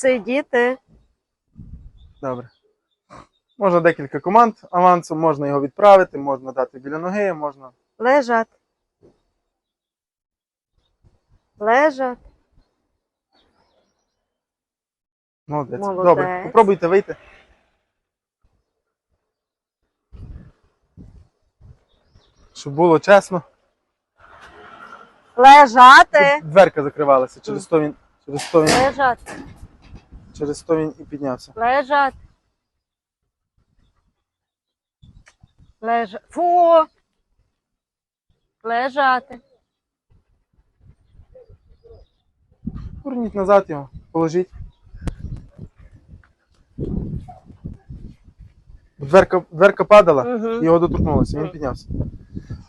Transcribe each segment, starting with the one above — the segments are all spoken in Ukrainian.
Сидіти. Добре. Можна декілька команд авансом, можна його відправити, можна дати біля ноги, можна. Лежати. Лежати. Молодець. Молодець. Добре. Попробуйте вийти. Щоб було чесно. Лежати. Дверка закривалася. Через то він, через то він, Лежати. Через то він і піднявся. Лежати. Лежати. Фу. Лежати. Поверніть назад його, положіть. Дверка, дверка падала, Мгм. його доторкнулося, він піднявся.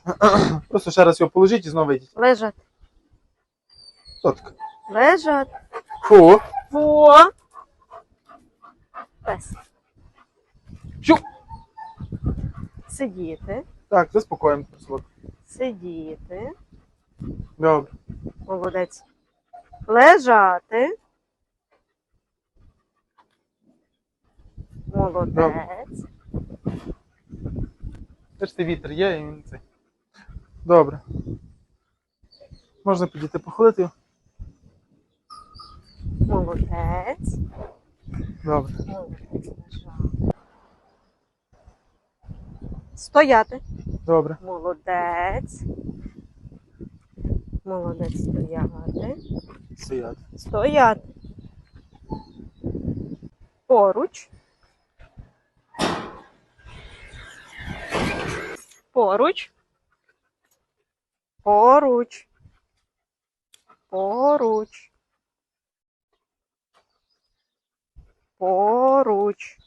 Просто ще раз його положіть і знову вийдіть. Лежати. Сотка. Лежати. Фу. Фу. Пес. Щу. Сидіти. Так, заспокоїмо. Сидіти. Добре. Молодець. Лежати. Молодець. Бачите, вітер є і він цей. Добре. Можна підійти походити. Молодець. Добре. Стояти. Добре. Молодець. Молодець стояти. Стояти. Стояти. Поруч. Поруч. Поруч. Поруч. Поруч.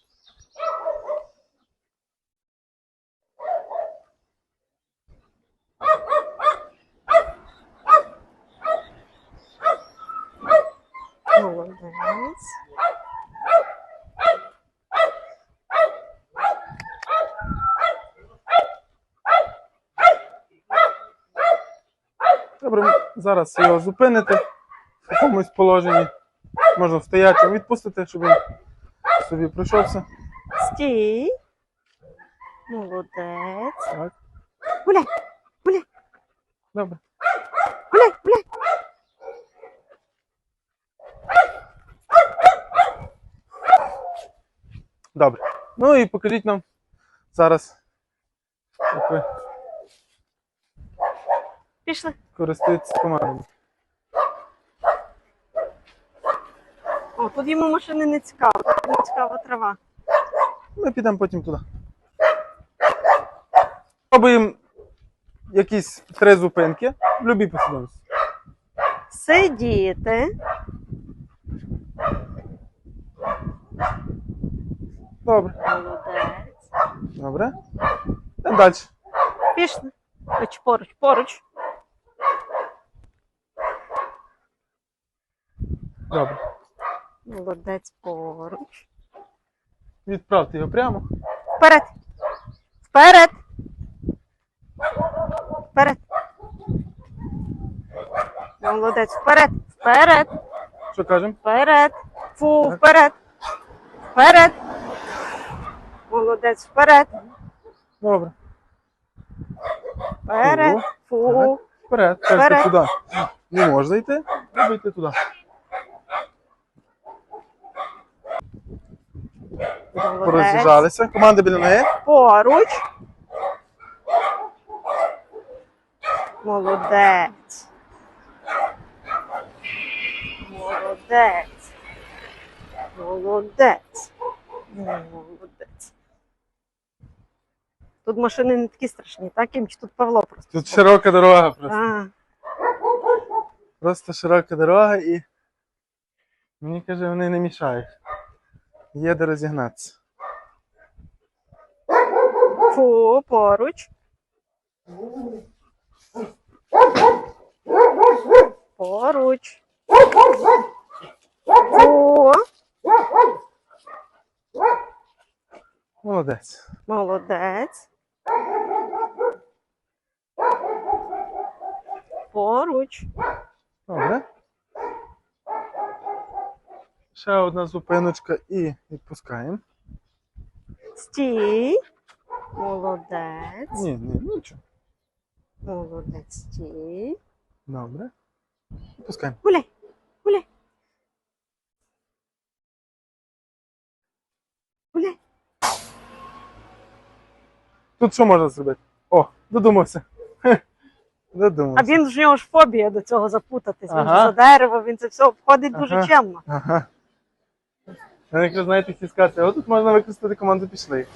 Молодець. Добре, зараз його зупините в якомусь положенні. Можна стояти, відпустити, щоб він собі пройшовся. Стій. Молодець. Так. Гуляй, гуляй, Добре. гуляй, гуляй. Добре. Ну і покажіть нам зараз, як ви Пішли. користуєтесь командою. О, тут йому машини не цікаво. Тут не цікава трава. Ми підемо потім туди. Пробуємо якісь три зупинки в будь-якій послідовності. Сидіти. Добре. Молодець. Добре. Йдемо далі. Пішли. Поруч, поруч, поруч. Добре. Молодець поруч. Відправте його прямо. Вперед. Вперед. Вперед. Молодець. Вперед. Вперед. Що кажемо? Вперед. Фу, вперед. Вперед. Молодець. Вперед. Добре. Вперед. Фу. Вперед. Кажете Вперед. туди. Не можна йти, треба йти туди. Пороз'їжджалися. Команда біля неї. Поруч. Молодець. Молодець. Молодець. Молодець. Тут машини не такі страшні, так? Їм чи тут Павло просто. Тут широка дорога просто. А, Просто широка дорога і мені каже, вони не мішають. Є де розігнатися. фу, поруч. Поруч. Фу. Молодець. Молодець. Поруч. Добре. Ще одна зупиночка і відпускаємо. Стій. Молодець. Ні, ні, нічого. Молодець. Стій. Добре. Відпускаємо. Гуляй. Гуляй. Гуляй. Тут що можна зробити? О, додумався. Хе, А він ж в нього ж фобія до цього запутатись. Він Ага. за дерево, він це все обходить дуже Ага. чемно. Ага. Я якраз знаєте, хотів сказати, а тут можна використати команду пішли.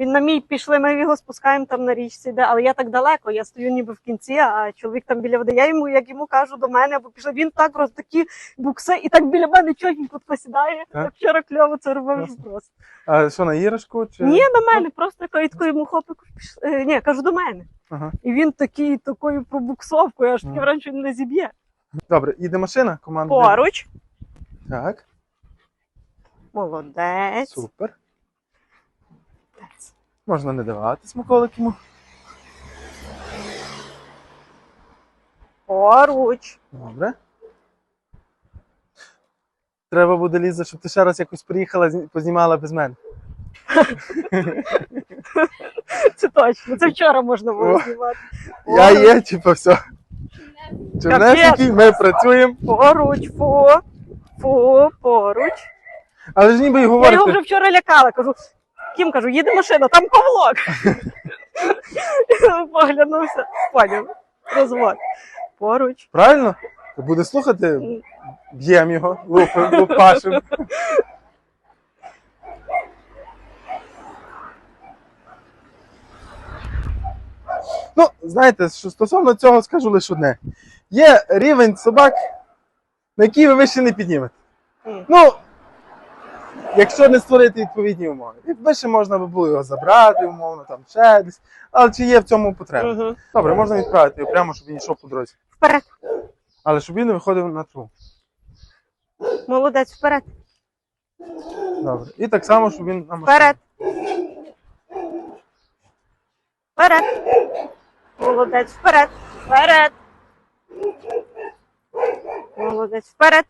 Він на мій пішли, ми його спускаємо там на річці, де, але я так далеко, я стою ніби в кінці, а чоловік там біля води. Я йому, як йому кажу до мене, або пішли, він так роз такі букси, і так біля мене чогінько посідає. Так? Я вчора кльово це робив просто. А що, на іграшку? Чи... Ні, до мене, просто такою такою йому хлопику пішли. Е, ні, кажу до мене. Ага. І він такий такою пробуксовкою, аж таке вранці він не зіб'є. Добре, їде машина, команда. Поруч. Так, Молодець. супер. Можна не давати смаколик йому. Поруч. Добре. Треба буде Ліза, щоб ти ще раз якось приїхала, зні- познімала без мене. Це точно. Це вчора можна було знімати. Я є, типу, все. Чорнесенький, ми працюємо, Поруч, фу, фу, поруч. але ж ніби й Я його вже вчора лякала. Кажу, Кім кажу, їде машина, там ковлок. Поглянувся, поняв. Розвод. Поруч. Правильно? Буде слухати, б'ємо його, лупи- лупашимо. Ну, знаєте, що стосовно цього скажу лише одне. Є рівень собак, на який ви вище не піднімете. Ну, якщо не створити відповідні умови. І вище можна би було його забрати, умовно, там ще десь. Але чи є в цьому потреба? Угу. Добре, можна відправити його прямо, щоб він йшов по дорозі. Вперед. Але щоб він не виходив на траву. Молодець, вперед. Добре. І так само, щоб він на машині. Вперед. Вперед. Молодець, вперед. Вперед. Молодець, вперед.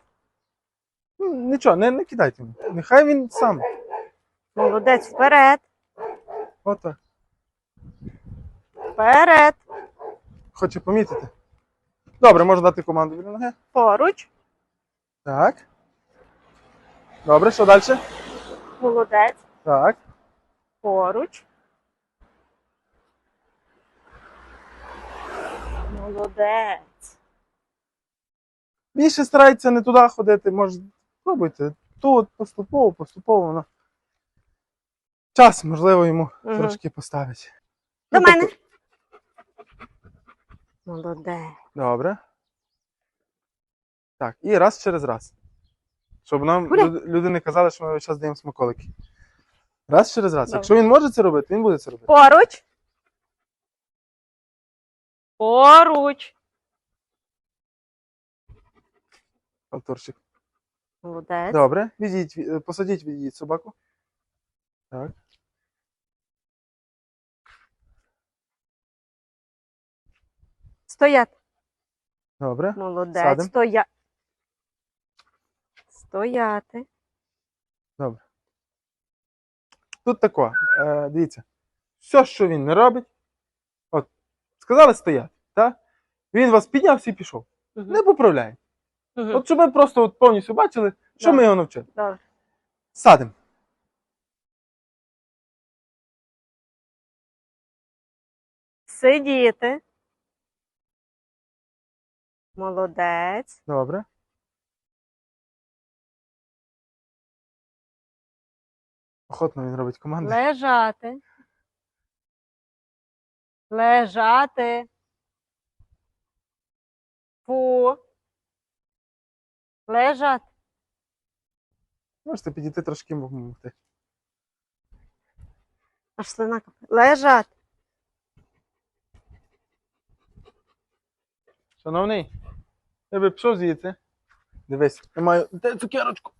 Ну, Нічого, не, не кидайте. Нехай він сам. Молодець, вперед. Отак. Вперед. Хоче помітити. Добре, можна дати команду біля ноги. Поруч. Так. Добре, що далі? Молодець. Так. Поруч. Молодець. Більше старайтеся не туди ходити, може, пробуйте. Тут поступово, поступово воно. Час, можливо, йому Мгм. трошки поставить. До Ну, тобто- мене. Молодець. Добре. Так, і раз через раз. Щоб нам люд- люди не казали, що ми час даємо смаколики. Раз через раз. Добре. Якщо він може це робити, він буде це робити. Поруч. Поруч. Артурчик. Молодець. Добре, відійдіть, е, посадіть, відійдіть собаку. Так. Стояти. Добре. Молодець. Садим. Стоя... Стояти. Тут тако. Е, дивіться. Все, що він не робить. От, сказали стояти, так? Він вас піднявся і пішов. Мгм. Не поправляє. Мгм. От щоб ви просто от повністю бачили, що Да. ми його навчили. Добре. Садимо. Сидіти. Молодець. Добре. Охотно він робить команди. Лежати. Лежати. Фу. Лежати. Можете підійти трошки йому. Аж слина капає. Лежати. Шановний, я би пішов звідси. Дивись, я маю де цукерочку.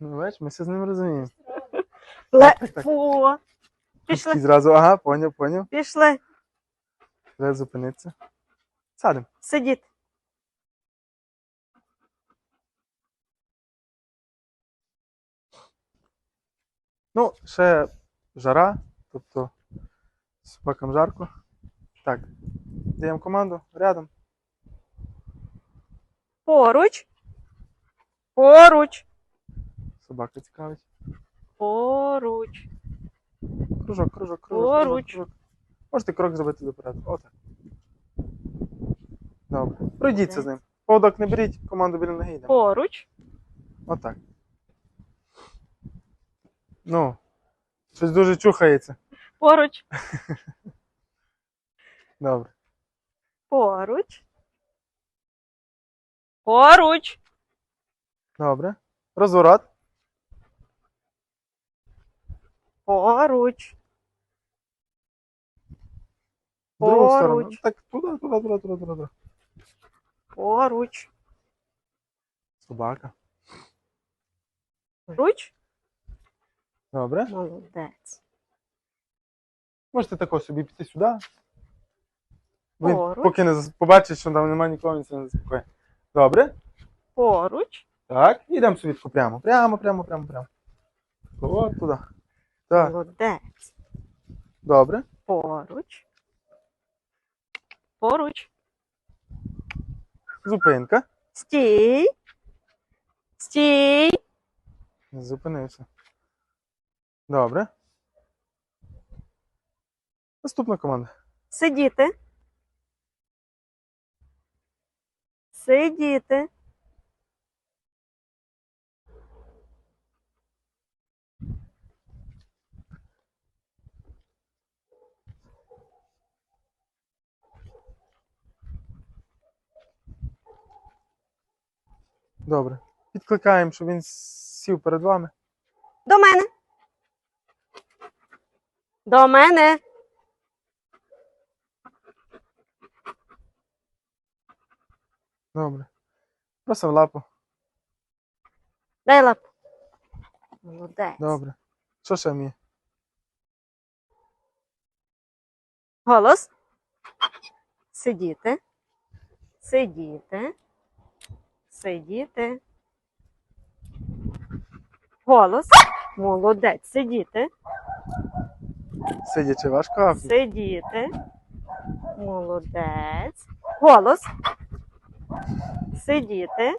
Ну, бачиш, ми все з ним розуміємо. Ле... так, так. Фу. Такий Пішли, зразу, ага, поняв, поняв. пішли. Треба зупинитися. Садимо. Сидіти. Ну, ще жара, тобто собакам жарко. Так, даємо команду рядом. Поруч. Поруч. Собака цікавить. Поруч. Кружок, кружок, кружок. Поруч. Кружок, кружок. Можете крок зробити доперед. Отак. Добре. Пройдіться з ним. Поводок не беріть, команду біля ноги йдемо. Поруч. Отак. Ну, щось дуже чухається. Поруч. Добре. Поруч. Поруч. Добре. Розворот. Поруч. Другу сторону. Поруч. Так, туди, туди, туди, туди, туди. Поруч. Собака. Поруч. Добре. Молодець. Можете тако собі піти сюди. Він Поруч. поки не зас- побачить, що там немає нікого, він це не заспокоїть. Добре. Поруч. Так, йдемо собі тако прямо. Прямо, прямо, прямо, прямо. От туди. Так, Молодець. добре. Поруч. Поруч. Зупинка. Стій. Стій. Зупинився. Добре. Наступна команда. Сидіти. Сидіти. Добре. Підкликаємо, щоб він сів перед вами. До мене. До мене. Добре. Просив лапу. Дай лапу. Молодець. Добре. Що ще вміє? Голос. Сидіти. Сидіти. Сидіти. Голос. Молодець. Сидіти. Сидячи важко, Сидіти. Молодець. Голос. Сидіти.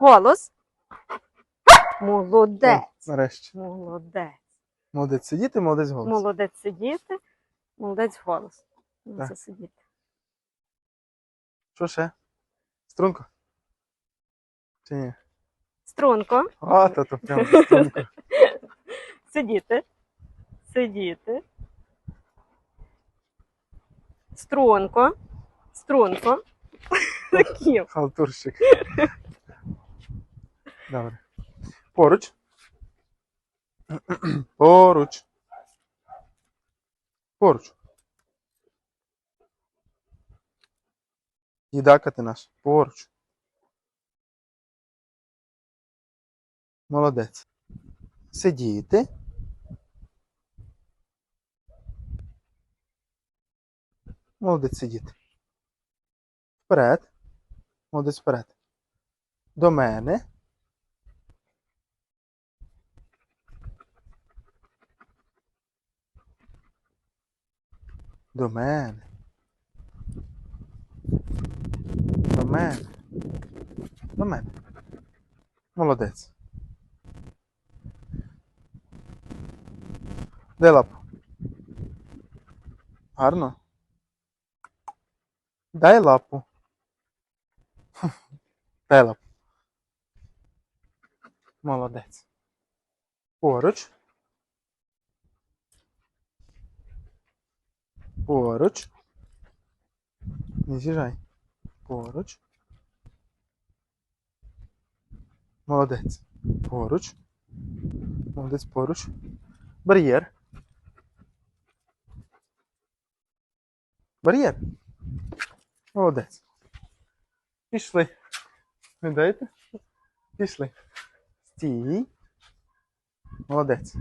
Голос. Молодець. нарешті. Молодець. Молодець сидіти, молодець голос. Молодець сидіти. Молодець голос. Це сидіти. Що ще? Струнко? Чи ні? Струнко. А, то то прямо струнко. Сидіти. Сидіти. Струнко. Струнко. Халтурщик. Добре. Поруч. Поруч. Поруч. Їдака ти наш. Поруч. Молодець. Сидіти. Молодець сидіти. Вперед. Молодець вперед. До мене. До мене. До мене. До мене. Молодець. Де лапу? Гарно. Дай лапу. Дай лапу. Молодець. Поруч. Поруч. Не з'їжджай. Поруч. Молодець. Поруч. Молодець поруч. Бар'єр. Бар'єр. Молодець. Пішли. Не даєте? Пішли. Стій. Молодець.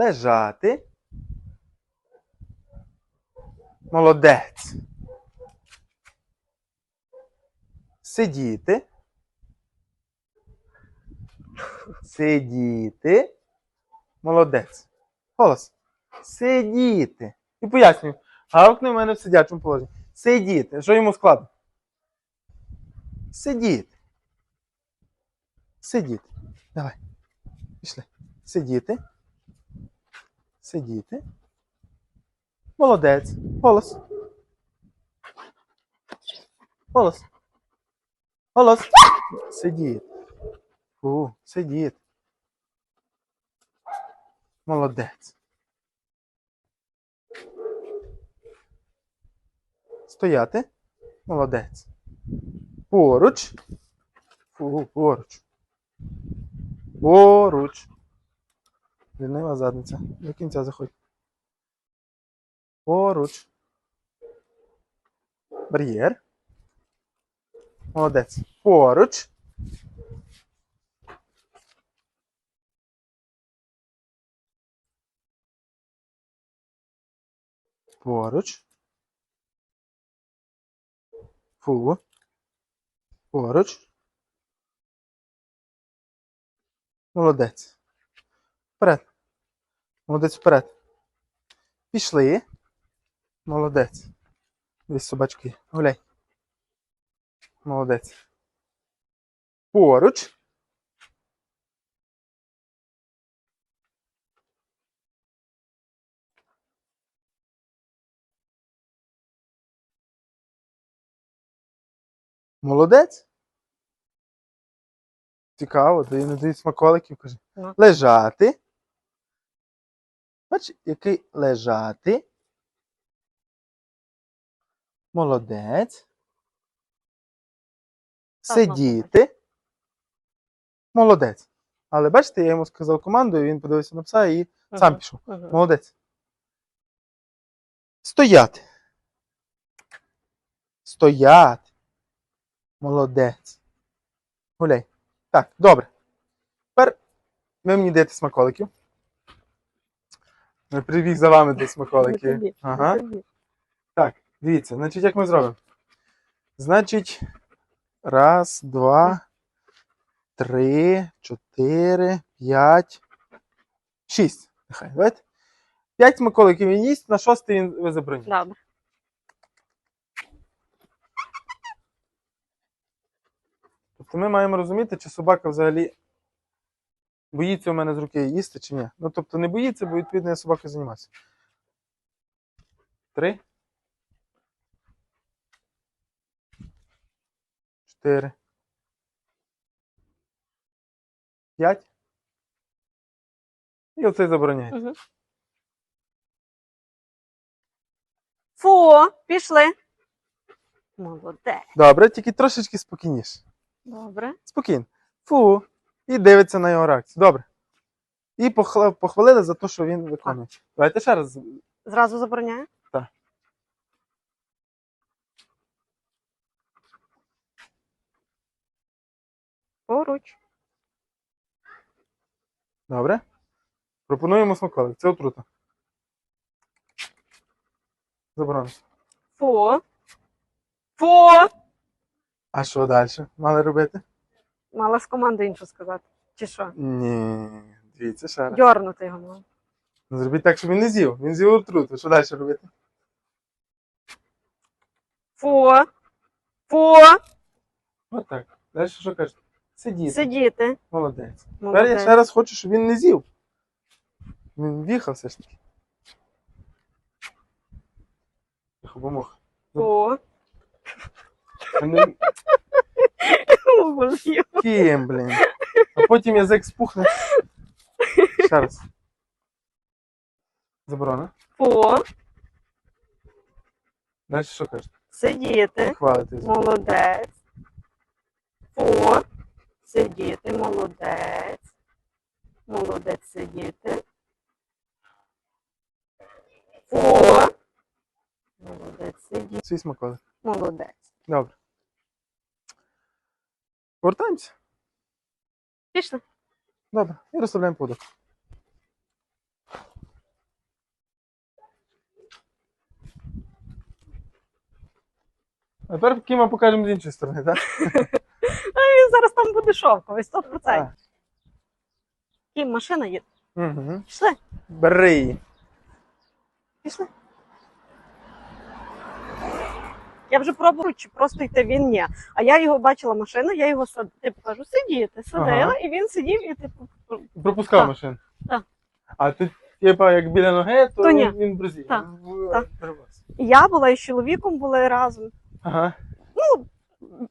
Лежати. Молодець. Сидіти. Сидіти. Молодець. Голос. Сидіти. І пояснюю. Гавкне в мене в сидячому положенні. Сидіти. Що йому складно? Сидіти. Сидіти. Давай. Пішли. Сидіти. Сидіти. Молодець. Голос. Голос. Голос. Сидіти. Фу, сидіти. Молодець. Стояти. Молодець. Поруч. Фу, поруч. Поруч. Лінива задниця. До кінця заходь. Поруч. Бар'єр. Молодець. Поруч. Поруч. Фу. Поруч. Молодець. Вперед. Молодець вперед. Пішли. Молодець. Десь собачки. Гуляй. Молодець. Поруч. Молодець. Цікаво, то не смаколиків, каже. Ну. Лежати. Бач, який лежати. Молодець. Сидіти. Молодець. Але бачите, я йому сказав команду, і він подивився на пса і сам пішов. Молодець. Стояти. Стояти. Молодець. Гуляй. Так, добре. Тепер ви мені даєте смаколиків. Я прибіг за вами смаколиків. тобі, Ага. Так, дивіться, значить, як ми зробимо? Значить, раз, два, три, чотири, п'ять, шість. Нехай, давайте. П'ять смаколиків він їсть, на шостий він ви забронюєте. Добре. Тобто ми маємо розуміти, чи собака взагалі боїться у мене з руки їсти, чи ні. Ну, тобто не боїться, бо відповідно я собакою займаюся. Три. Чотири. П'ять. І оцей забороняє. Мгм. Фу, пішли. Молодець. Добре, тільки трошечки спокійніше. Добре. Спокійно. Фу. І дивиться на його реакцію. Добре. І похвалили за те, що він виконує. Давайте ще раз. Зразу забороняю? Так. Поруч. Добре. Пропонуємо смаколик. Це отрута. Заборонено. Фу. Фу. А що далі? Мали робити? Мала з команди іншу сказати. Чи що? Ні. Дивіться ще раз. Дьорнути його мав. Ну, Зробіть так, щоб він не з'їв. Він з'їв отруту. Що далі робити? Фу. Фу. Отак. Далі що кажете? Сидіти. Сидіти. Молодець. Тепер я Молодець. ще раз хочу, щоб він не з'їв. Він в'їхав все ж таки. Тихо, помог. Фу. Вони Ким, блін. А потім язик спухне. Ще раз. Заборона. Фу. Далі що кажете? Сидіти. Хвалити. Молодець. Фу. Сидіти. Молодець. Молодець сидіти. Фу. Тоді Свій смаколик. молодець. Добре. Повертаємося. Пішли. Добре. І розставляємо подок. А тепер Кіма покажемо з іншої сторони, так? А він зараз там буде шовковий, 100%. Так. Кім, машина їде. Угу. Пішли, Бери її. пішли. Я вже пробувала, чи просто йти він ні. А я його бачила машину, я його сад... типу кажу, сидіти, садила, Ага. і він сидів і типу. Пропускав Так. машину. Так. А ти, типа, як біля ноги, то, То ні. він, він брузів. Так. В- Так. перевоз. І я була і з чоловіком були разом. Ага.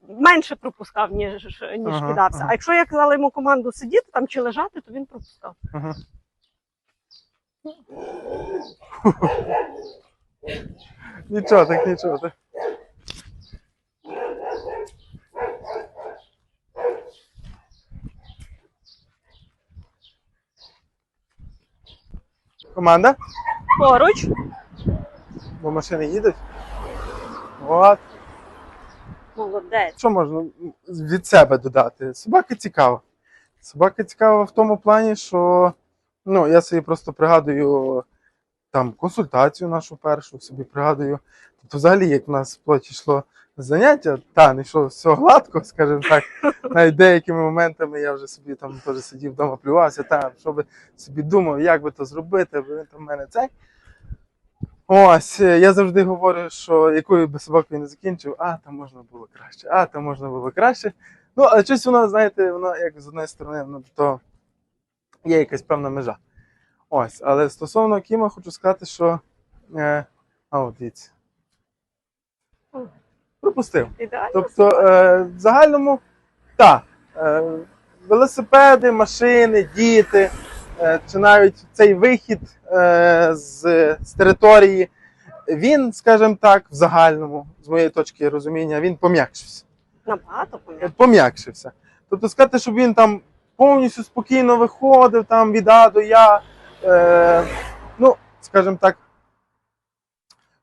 Менше пропускав, ніж, ніж Ага, кидався. ага. А якщо я казала йому команду сидіти там чи лежати, то він пропускав. Ага. Нічого, так нічого. Так. Команда? Поруч. Бо машини їдуть. От. Молодець. Що можна від себе додати? Собака цікава. Собака цікава в тому плані, що ну, я собі просто пригадую там консультацію нашу першу, собі пригадую. Тобто, взагалі, як в нас плоті йшло заняття, та не йшло все гладко, скажімо так. Навіть деякими моментами я вже собі там теж сидів вдома, плювався, там, що би собі думав, як би то зробити, бо там в мене цей. Ось, я завжди говорю, що якою би собакою не закінчив, а там можна було краще, а там можна було краще. Ну, але щось воно, знаєте, воно як з однієї сторони, ну, то є якась певна межа. Ось, але стосовно Кіма хочу сказати, що. Е, а от дивіться. Пропустив. Ідеально. Тобто, е, в загальному, так, е, велосипеди, машини, діти, е, чи навіть цей вихід е, з, з території, він, скажімо так, в загальному, з моєї точки розуміння, він пом'якшився. Набагато пом'якшив. Пом'якшився. Тобто сказати, щоб він там повністю спокійно виходив там від А до Я, е, ну, скажімо так,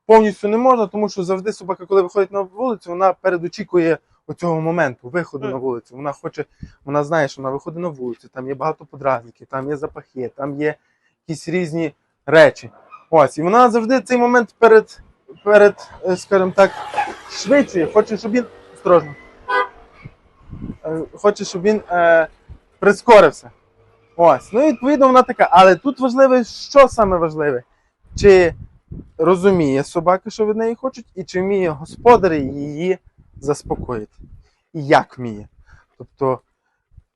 повністю не можна, тому що завжди собака, коли виходить на вулицю, вона передочікує оцього моменту, виходу Мгм. на вулицю. Вона хоче, вона знає, що вона виходить на вулицю, там є багато подразників, там є запахи, там є якісь різні речі. Ось, і вона завжди цей момент перед, перед е, скажімо так, швидшує, хоче, щоб він осторожно. Е, Хоче, щоб він е, прискорився. Ось. Ну, відповідно, вона така. Але тут важливе, що саме важливе? Чи розуміє собака, що від неї хочуть, і чи вміє господар її заспокоїти. І як вміє. Тобто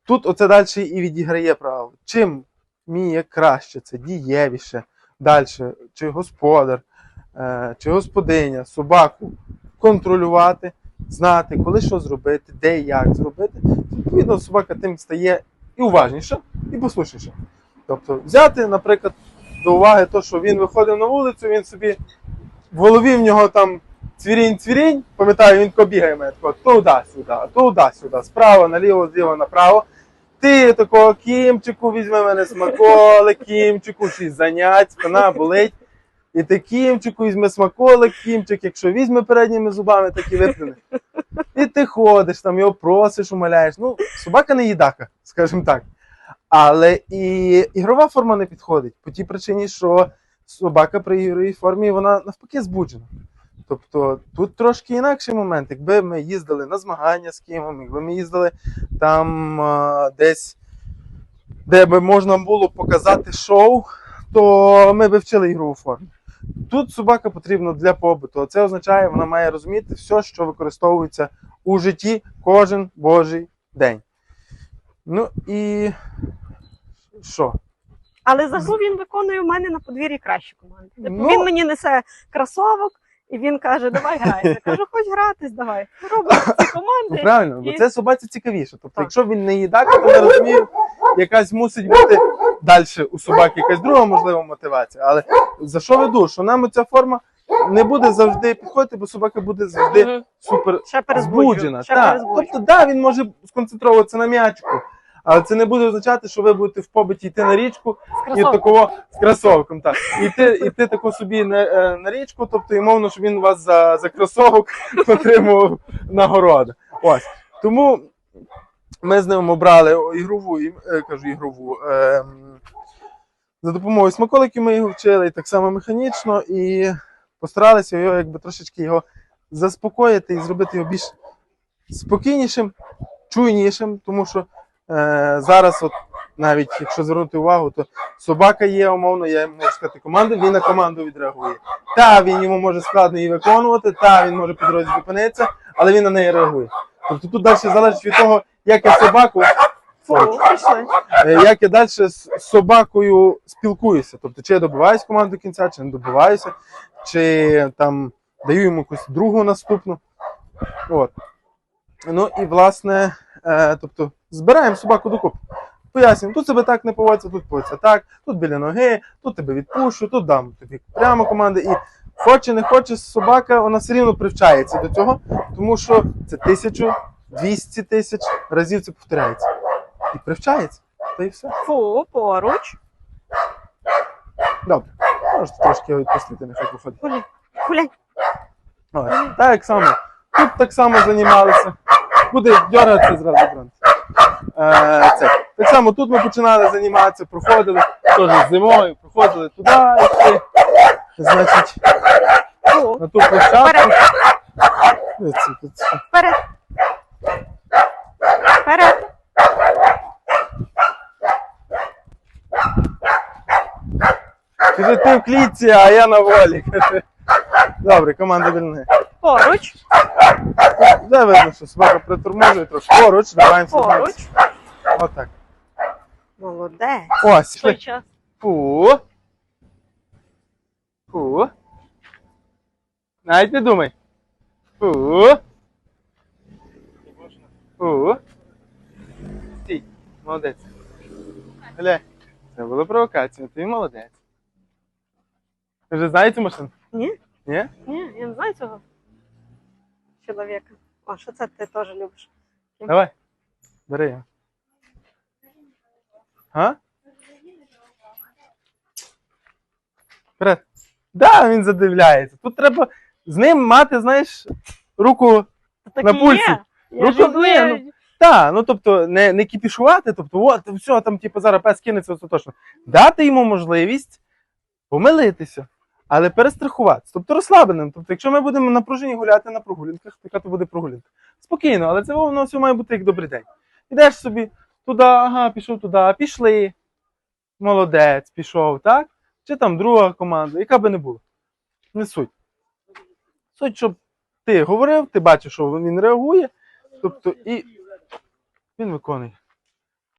тут оце далі і відіграє право. Чим вміє краще, це дієвіше, далі, чи господар, е, чи господиня, собаку контролювати, знати, коли що зробити, де і як зробити. Відповідно, собака тим стає і уважніша, і послушніша. Тобто, взяти, наприклад, до уваги те, що він виходив на вулицю, він собі в голові в нього там цвірінь-цвірінь, пам'ятаю, він тако бігає мене тако туди-сюди, туди-сюди, справа, наліво, зліво, направо. Ти такого кімчику візьми мене смаколик, кімчику, шість занять, спина болить. І ти кімчику візьми смаколик, кімчик, якщо візьме передніми зубами, так і виплюне. І ти ходиш, там його просиш, умоляєш. Ну, собака не їдака, скажімо так. Але і ігрова форма не підходить по тій причині, що собака при ігровій формі вона навпаки збуджена. Тобто тут трошки інакший момент. Якби ми їздили на змагання з кимом, якби ми їздили там а, десь, де би можна було показати шоу, то ми би вчили ігрову форму. Тут собака потрібна для побуту. а Це означає, вона має розуміти все, що використовується у житті кожен божий день. Ну і що? Але за гру він виконує у мене на подвір'ї кращі команди. Типу, Ну- Він мені несе кросовок, і він каже: давай грай. Я кажу, хоч гратись, давай. Робимо ці Ну, команди. правильно, бо це собаці цікавіше. Тобто, Так. якщо він не їдак, то я розумію, якась мусить бути далі у собаки якась друга можлива мотивація. Але за що веду? Що нам ця форма не буде завжди підходити, бо собака буде завжди супер збуджена. Тобто, да, він може сконцентруватися на м'ячку, Але це не буде означати, що ви будете в побиті йти на річку З і такого з кросовком. Так. І ти, і ти тако собі на, е, на річку, тобто і мовно, щоб він вас за, за кросовок отримував нагороду. Ось. Тому ми з ним обрали ігрову, е, кажу, ігрову. ем, за допомогою смаколиків ми його вчили, і так само механічно, і постаралися його якби трошечки його заспокоїти і зробити його більш спокійнішим, чуйнішим, тому що е, зараз, от, навіть якщо звернути увагу, то собака є, умовно, я можу сказати команду, він на команду відреагує. Та він йому може складно її виконувати, та він може по дорозі зупинитися, але він на неї реагує. Тобто тут далі залежить від того, як я собаку як я далі з собакою спілкуюся. Тобто, чи я добиваюсь команду до кінця, чи не добиваюся, чи там даю йому якусь другу наступну. От. Ну і власне, е, тобто, збираємо собаку докупи. Пояснюємо, тут себе так не поводиться, тут поводиться так, тут біля ноги, тут тебе відпущу, тут дам тобі прямо команди. І хоче, не хоче, собака, вона все рівно привчається до цього, тому що це тисячу, 200 тисяч разів це повторяється. І привчається. Та й все. Фу, поруч. Добре. Можете трошки його відпустити, нехай походить. Гуляй. Гуляй. Ось. Так само. Тут так само займалися. Буде дергатися зразу бронз. Е, це. Так само тут ми починали займатися, проходили теж зимою, проходили туди, йшли. Значить, Фу. на ту площадку. Вперед. Дивіться, тут все. Вперед. Вперед. Каже, ти в клітці, а я на волі. Каже. Добре, команда вільни. Поруч. Де видно, що собака приторможує трошки. Поруч, давай Поруч. Отак. Молодець. Ось. Той час. Фу. Фу. Навіть не думай. Фу. Фу. Стій. Молодець. Гля. Це була провокація, ти молодець. Ви вже знаєте машину? Ні? Ні? Ні, я не знаю цього чоловіка. О, що це ти теж любиш? Давай. Бери його. А? Вперед. Да, він задивляється. Тут треба з ним мати, знаєш, руку Так На і пульсі. є. Я Ну, ж то знаю. ні, Та, ну тобто не, не кіпішувати, тобто, от, все, там, типу, зараз пес кинеться остаточно. Дати йому можливість помилитися, але перестрахуватися. Тобто розслабленим. Тобто, якщо ми будемо напружені гуляти на прогулянках, то яка то буде прогулянка. Спокійно, але це воно все має бути як добрий день. Ідеш собі туди, ага, пішов туди, пішли. Молодець, пішов, так? Чи там друга команда, яка би не була. Не суть. Суть, щоб ти говорив, ти бачиш, що він реагує, тобто і він виконує.